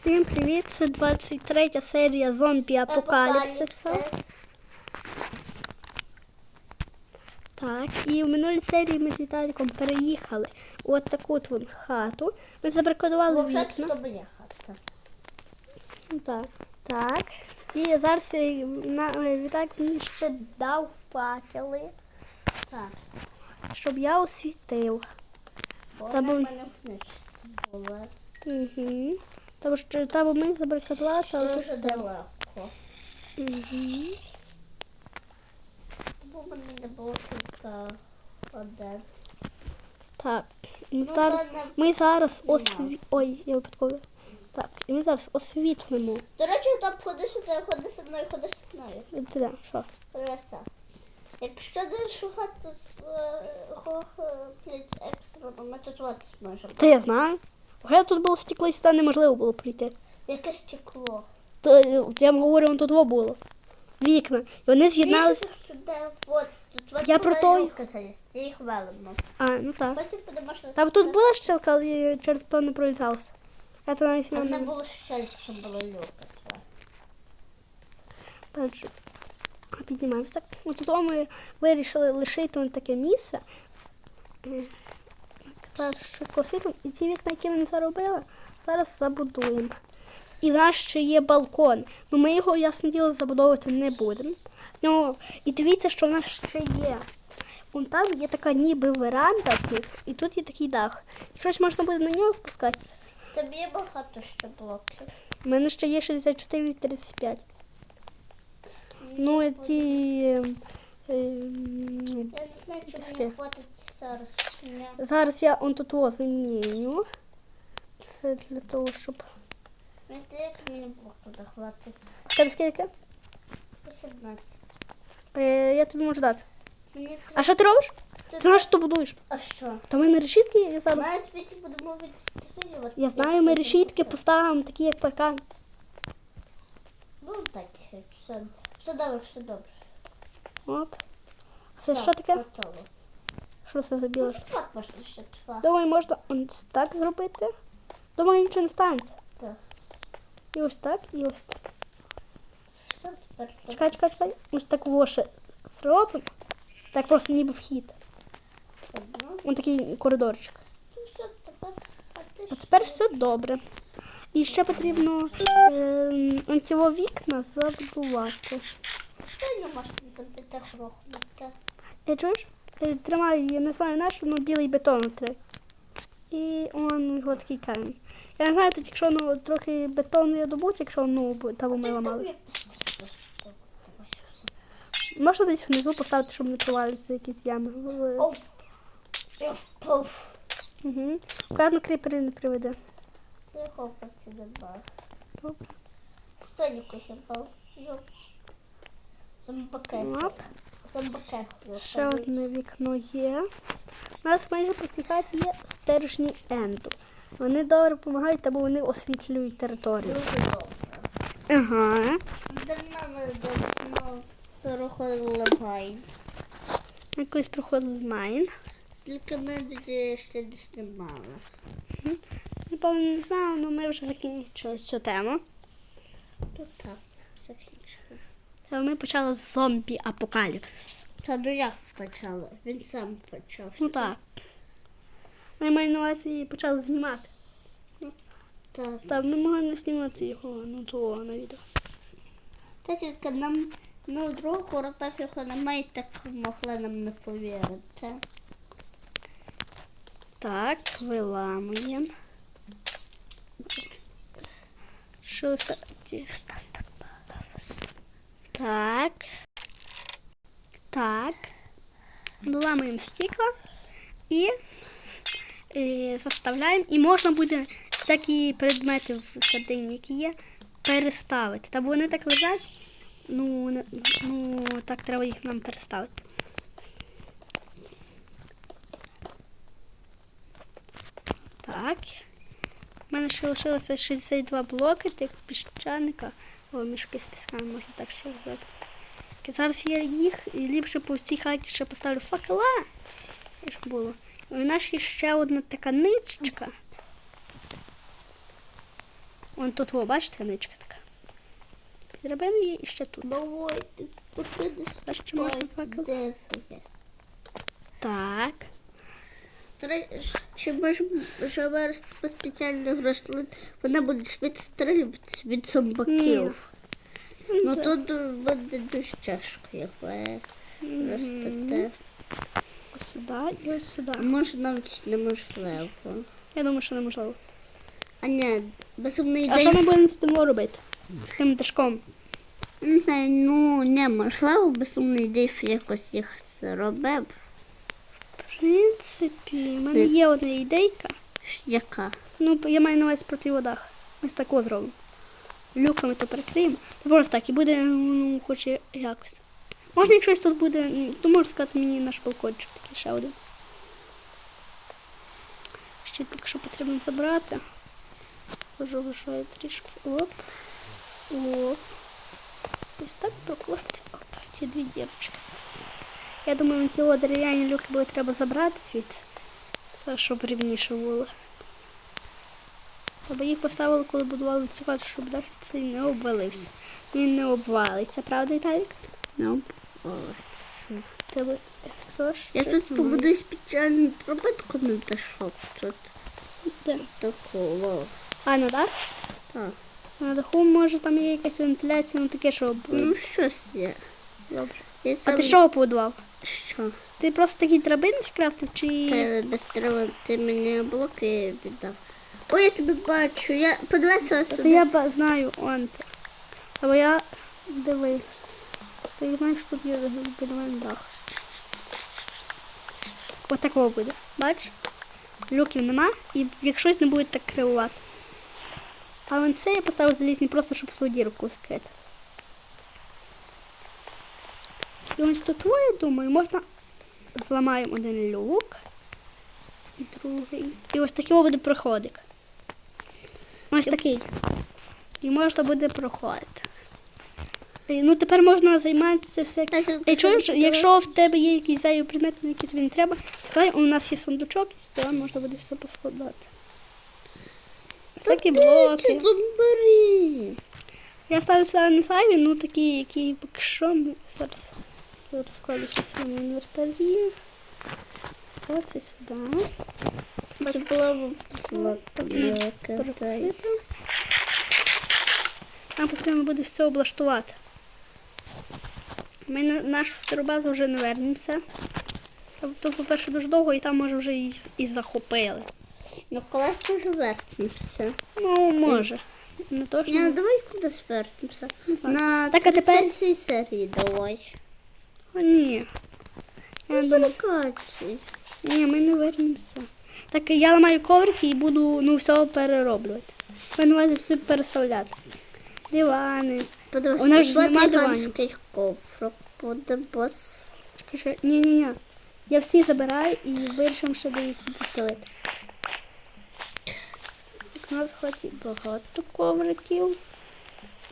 Всім привіт! Це 23 серія зомбі апокаліпсиса. Так, і в минулій серії ми з Віталіком переїхали у от таку от вон хату. Ми забаркодували Взагалі вікна. Так, так. І зараз е, на, е, Віталік мені ще дав факели, Так. щоб я освітив. Бо Та в мене. Угу. Тому що там ми забаркодувалися, але Дуже далеко. Угу. Тому в мене не було кілька один. Так, ми Ну, зараз, не- ми зараз осві... Ой, я випадково. Так, і ми зараз освітлимо. До речі, там ходи сюди, ходи зі мною, ходи зі мною. Туди, що? Леса. Якщо не шукати е, пліт то ми тут от зможемо. Та я знаю. Вже тут було стекло і сюди неможливо було прийти. Яке стекло. То, е, я вам говорю, вон тут во було. Вікна. І вони з'єдналися. Сюди, от, тут от Я про той. люлька їх велено. А, ну так. Потім подумаєш Там тут була щелка, але через то не пролізалося. Я то навіть Там не не було щель, там була люлька. Дальше. Піднімаємося. Ось тут ми вирішили лишити таке місце. Тепер швидко. І ці вікна, які ми заробили, зараз забудуємо. І в нас ще є балкон. Ну ми його, ясне діло, забудовувати не будемо. Ну, і дивіться, що в нас ще є. Вон там є така ніби веранда і тут є такий дах. Якщо можна буде на нього спускатися. Є багато ще блоків. У мене ще є 64 і 35. Ну, ці. Е, м, Я не знаю, Піски. мені хватить зараз. Зараз я он тут о заміню. Це для того, щоб. Мені блок хватить. Тебе скільки? 18. Е, я тобі можу дати. Мені А що ти робиш? Ти знаєш, що ти будуєш? А що? Та ми не решітки я Ми зараз. на світі будемо відстрілювати. Я знаю, ми решітки поставимо такі, як паркан. Ну так, все, все добре, все добре. Оп. Це що таке? Готово. Що це за біле? Ну, так можна ще. Думаю, можна ось так зробити. Думаю, нічого не станеться. Так. І ось так, і ось так. Тепер. Чекай, чекай, чекай. Ось так воше зробимо. Так просто ніби вхід. Ось такий коридорчик. Ну, все, тепер. А ти А що? тепер все добре. І ще потрібно е, ці вікна забудувати. Не можна робити грохнути? Я чуєш? Е, Тримай, я не знаю на що, ну білий бетон три. І он такий камінь. Я не знаю, тут якщо ну, трохи бетону я добуть, якщо ну, там ми ламали. Можна десь внизу поставити, щоб не провалювалися якісь ями. Я. Угу. Аккуратно кріпери не приведе. Тихо, поки не бав. Добре. Спинку хіба. Йоп. Зомбаке. Зомбаке. Ще одне вікно є. У нас майже по всій хаті є стержні енду. Вони добре допомагають, або вони освітлюють територію. Дуже добре. Ага. Давно ми давно майн. Ми колись проходили майн. Тільки ми тоді ще не знімали. Напевно, не знаю, але ми вже закінчили цю тему. Тут так, закінчили. Та Ми почали зомбі апокаліпс. Та ну як почали? Він сам почав. Ну так. Ми маю на увазі почали знімати. Так. Та ми могли не знімати його ну, того на відео. Та тільки нам ну, другого ротах його немає, так могли нам не повірити. Так, виламуємо. Що це? Так. Так. Доламуємо стекла і, і заставляємо. І можна буде всякі предмети всередині, які є, переставити. Та вони так лежать. Ну, ну так треба їх нам переставити. Так. У мене ще лишилося 62 блоки, тих піщаника. О, мішки з пісками можна так ще. Так, Зараз я їх і ліпше по всій хаті ще поставлю факела. Це ж було. В нас є ще одна така ничка. Вон тут, о, бачите, ничка така. Підробимо її і ще тут. Давайте, чи можна факел? ви? Так. Тре- Чи можемо вже спеціальних рослин? Вони будуть відстрілюватися від зомбаків. Ну тут буде дуже тяжко, як ви ростете. Сюди і сюди. Може навіть неможливо. Я думаю, що неможливо. А ні, безумний А що ми будемо з тим робити? З тим дашком. Не знаю, ну неможливо, безумний день якось їх зробив. В принципі, в мене є одна ідейка. Яка? Ну, я маю на увазі проти водах. Ось тако зробимо. Люками то перекриємо. Просто так, і буде, ну, хоч якось. Можна, якщо щось тут буде, ну, то можна сказати мені наш балкончик такий ще один. Ще поки що потрібно забрати. Боже, лишаю трішки. Оп. Оп. Ось так прокласти. Оп, ці дві дірочки. Я думаю, ці дерев'яні люки буде треба забрати звідси. Щоб рівніше було. Або їх поставили, коли будували цю хату, щоб дах цей не обвалився. Він не обвалиться, правда, Віталік? Ну, ось. Тебе все. Я тут побудую спеціальну тропинку на дашок. Тут Де? такого. А, на дах? Так. На даху, може, там є якась вентиляція, ну таке, щоб. Ну, щось є. Добре. Я А сам... ти що побудував? Що? Ти просто такий драбини скрафтив чи. Та без дерева ти мені блоки віддав. Ой, я тебе бачу. Я подивися Та я знаю, он ти. Або я дивись. Ти знаєш, тут є біля мене дах. Ось такого буде. Бач? Люків нема, і якщо щось не буде так кривувати. А вон це я поставив залізні просто, щоб ту дірку закрити. І ось тут твоє, думаю, можна зламаємо один люк і другий. І ось такий буде проходик. Ось такий. І можна буде проходити. Ну, тепер можна займатися всяким. І чуєш, якщо в тебе є якісь зайві предмети, які тобі не треба, давай у нас є сундучок, і сюди можна буде все поскладати. Всякі блоки. Я ставлю сюди не зайві, ну такі, які поки що ми зараз розкладу щось в своєму інвентарі. Оце сюди. Це було блоки. Нам потрібно буде все облаштувати. Ми на нашу стару базу вже не вернемося. Тобто, по-перше, дуже довго і там може вже і, і захопили. Ну, коли ми ж вернемося. Ну, може. Не то, що... Ні, ну давай кудись вернемося. На Так, а тепер- серії давай. О, ні. Я думаю, ні, ми не вернемося. Так я ламаю коврики і буду ну, все перероблювати. Увазі все переставляти. Дивани. Подивись, У нас ж нема гігантський коврик буде бос. Скажи, ні, ні, ні. Я всі забираю і вирішимо, щоб їх постелити. Так, у нас хватить багато ковриків.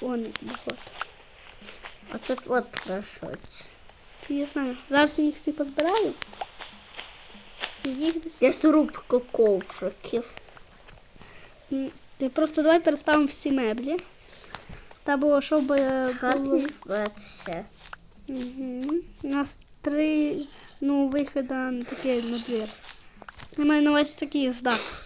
Вон багато. А тут от лежать. Я знаю. Зараз я їх всі позбираю. Їх десь. Є рубка ковриків. Ти просто давай переставимо всі меблі. Та було, щоб е, було. Версія. Угу. У нас три ну, виходи на таке на двір. Я маю на увазі такий з даху.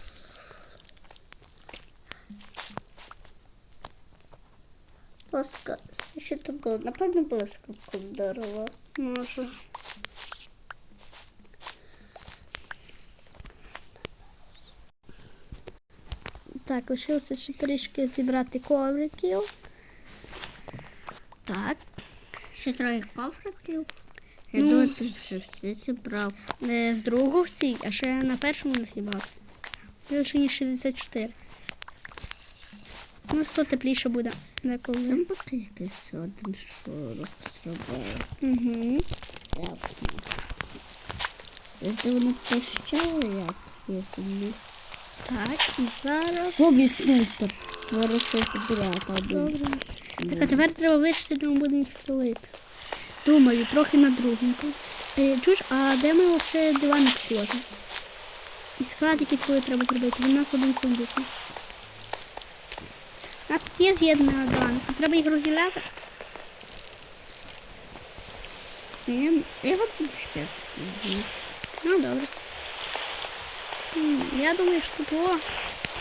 Ласка. Що це було? Напевно, блискавка вдарила. Може. Так, лишилося ще трішки зібрати ковриків. Так. Ще троє ковриків. Я Ну. думаю, ти вже все зібрав. Не з другого всі, а ще на першому не зібрав. Більше ніж 64. Ну, 100 тепліше буде. Деколи. Зомбаки якийсь один шорох зробив. Угу. Ясно. Це вони пищали як їсені. Так, і зараз. Хобі снайпер. Зараз все підряд. Добре. Так, а тепер треба вирішити, де ми будемо стелити. Думаю, трохи на другому. тут. Е, чуєш, а де ми взагалі диваник сложимо? І склад якийсь коли треба зробити. Він у нас один сундук. Нас тут є з'єднана то треба їх розділяти. Я його підшкет. Ну, добре. Я думаю, що тут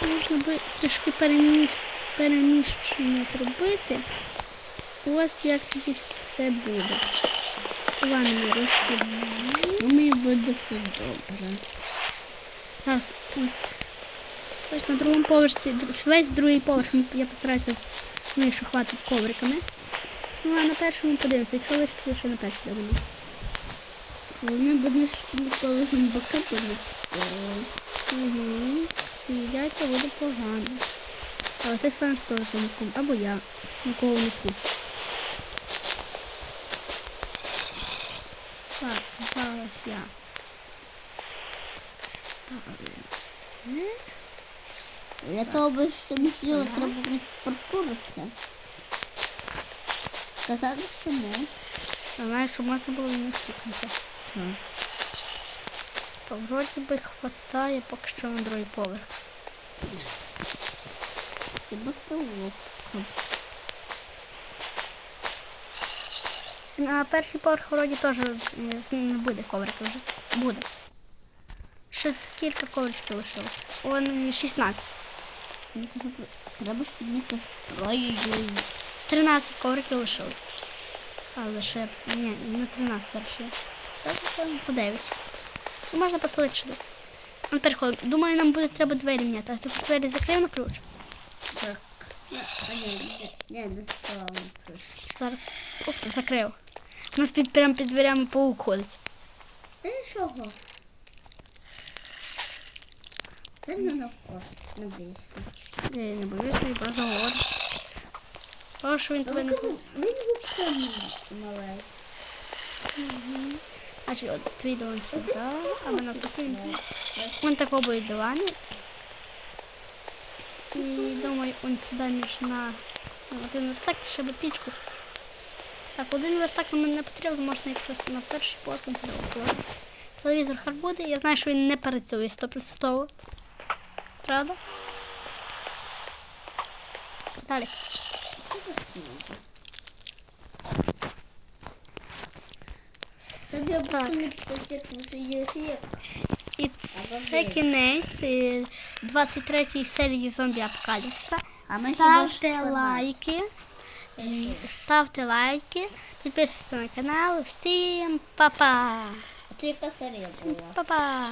можна би трішки переміщ... переміщення зробити. Ось як тоді все буде. Ладно, ми. Думаю, буде все добре. Зараз ось. Ось на другому поверсі, весь другий поверх я постараюся ну, що хватить ковриками. Ну а на першому подивимося, якщо лишиться лише на першій дому. Вони буде ще ніколи зомбаки понести. Угу. Їдять, то буде погано. Але ти станеш замком. Або я. Нікого не вкусить. Так, зараз я. Ставлю. Для того, би що не сіло, треба від паркурити. Казати, що не. А знаєш, що можна було не втікнути. Так. Вроді би хватає поки що на другий поверх. Хіба то лоска. На перший поверх вроді теж е, не буде коврика вже. Буде. Ще кілька ковричків лишилось. Вони 16. Треба- щоб ніка зброєю. 13 ковриків лишилось. А лише. Ні, не 13 зараз ще. Так, то- То 9. Ну, можна поставити ще десь. Ну. Думаю, нам буде треба двері міняти. А ти двері закрив на ключ. Так. А ні, ні, не справа. Зараз. Оп, закрив. У нас під, прямо під дверями паук ходить. Та нічого. Це не навколо, не не боюся, я просто говорю. О, що він тебе не Він взагалі маленький. Значить, от твій диван сюди, а ми навпаки. Вон так обоє дивани. І думаю, он сюди між на один верстак, ще би пічку. Так, один верстак нам не потрібно, можна якщо на перший поверх положити. Телевізор хай буде, я знаю, що він не працює 100%. Правда? Далі. Собі обучили як вже є рік. І це кінець е, 23 серії зомбі Апокаліпса. А ми хіба ж Ставте 12. лайки. е, Ставте лайки, підписуйтесь на канал. Всім па-па! А це яка серія була? Па-па!